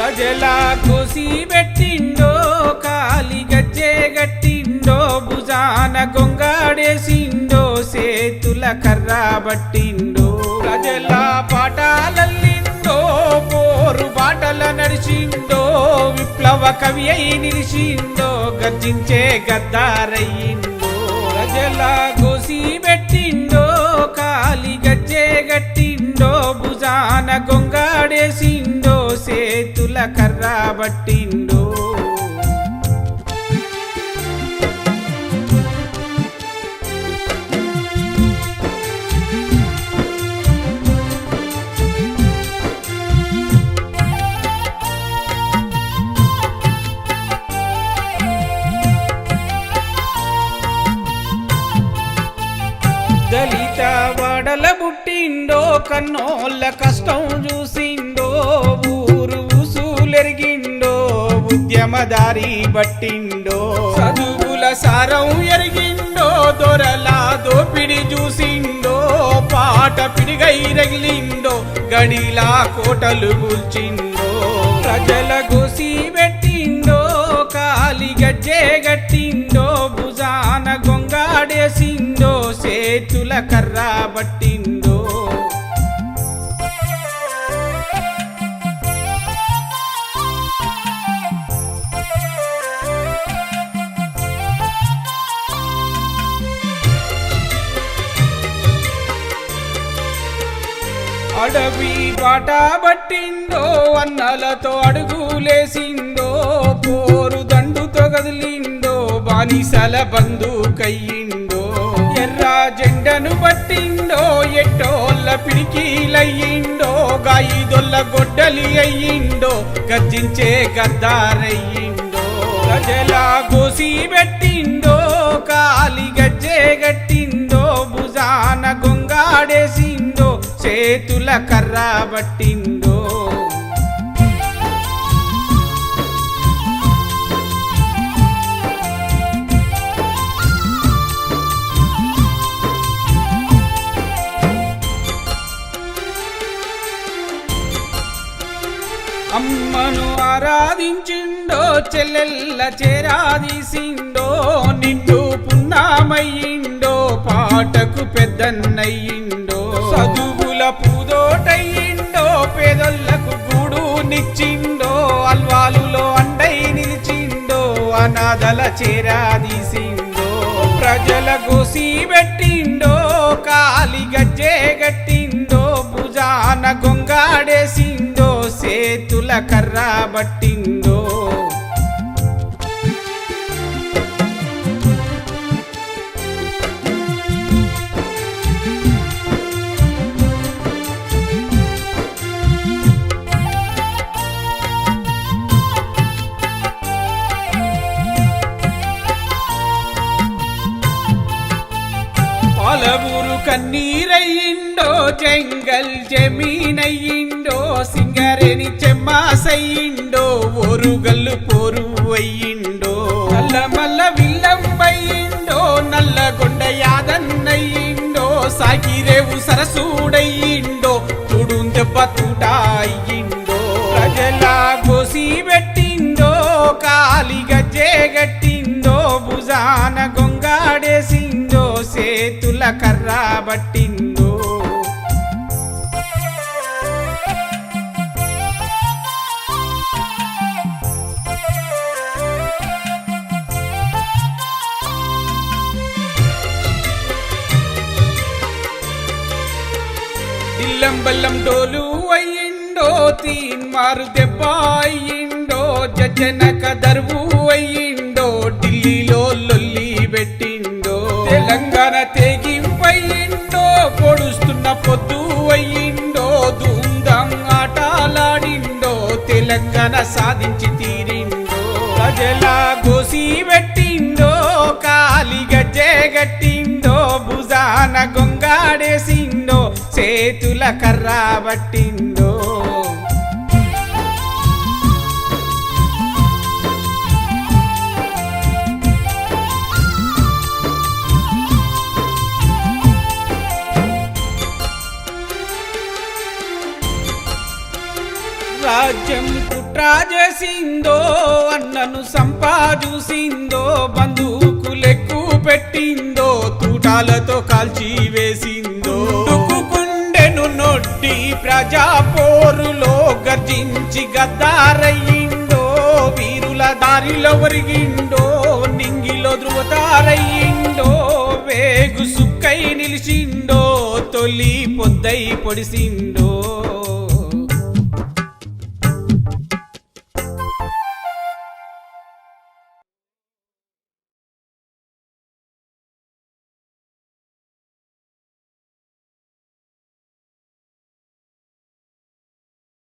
ప్రజల కోసి పెట్టిండో కాలి గజ్జే గట్టిండో భుజాన గొంగాడేసిండో సేతుల కర్ర పట్టిండో ప్రజల పాటాలల్లిండో పోరు బాటల నడిచిండో విప్లవ కవి అయి నిలిచిండో గర్జించే గద్దారయ్యిండో. ప్రజల కర్ర బట్టిండో దళిత వడల బుట్టిండో కన్నోళ్ళ కష్టం చూసి ఉద్యమదారి బట్టిండో చదువుల సారం ఎరిగిండో దొరలా దోపిడి చూసిండో పాట పిడిగై రగిలిండో గడిలా కోటలు కూల్చిండో. ప్రజల గోసి పెట్టిండో కాలి గజ్జే గట్టిండో భుజాన గొంగాడేసిండో సేతుల కర్ర బట్టి అడవి బాట పట్టిందో అన్నలతో అడుగులేసిందో పోరు దండుతో కదిలిందో బానిసల బంధుకయ్యిండో ఎర్ర జెండను పట్టిందో ఎట్టోళ్ళ పిడికిలయ్యిండో గాయిదొల్ల గొడ్డలి అయ్యిండో గర్జించే గద్దారయ్యిండో ప్రజల గోసి పెట్టి చేతుల కర్ర పట్టిందో? అమ్మను ఆరాధించిండో చెల్లెల్ల చేరాదీసిండో నిండు పున్నామయ్యిండో పాటకు పెద్దన్నయ్యిండో చదువుల పేదోళ్ళకు గూడు నిచ్చిండో అల్వాలులో అండై నిలిచిండో అనాథల చేరాదీసిండో ప్రజలకు సీబెట్టిండో కాలి గజ్జే గట్టిండో భుజాన గొంగాడేసిండో సేతుల కర్ర బట్టిండో. కన్నీరయ్యిండో జంగల్ జమీనయ్యిండో సింగరేని చెమ్మాసయ్యిండో ఓరుగల్లు పోరు అయ్యిండో నల్ల మల్ల విల్లంబయ్యిండో నల్లగొండ యాదన్నయ్యిండో సాగిరేవు పట్టిందో? ఇల్లం బల్లం డోలు అయ్యిండో తీన్మారు దెబ్బ అయ్యిండో జజనక దర్వు అయ్యిండో ఢిల్లీలో లొల్లి పెట్టిండో తెలంగాణ తెగింపయ్యిండో. పొడుస్తున్న పొద్దు అయ్యిండో దుందం ఆటలాడిండో తెలంగాణ సాధించి తీరిండో ప్రజల గోసి పెట్టిండో కాలి గజ్జే గట్టిండో భుజాన గొంగాడేసిండో చేతుల కర్ర పట్టిండో రాజ్యం కుట్ర చేసిందో అన్నను సంపాదూసిందో బంధువుకులెక్కు పెట్టిందో తూటాలతో కాల్చి వేసిందో. తుక్కుకుండెను నొట్టి ప్రజా పోరులో గర్జించి గద్దారయ్యిందో వీరుల దారిలో ఒరిగిండో నింగిలో ధృవతారయ్యిండో వేగు సుక్కై నిలిచిండో తొలి పొద్దై పొడిసిండో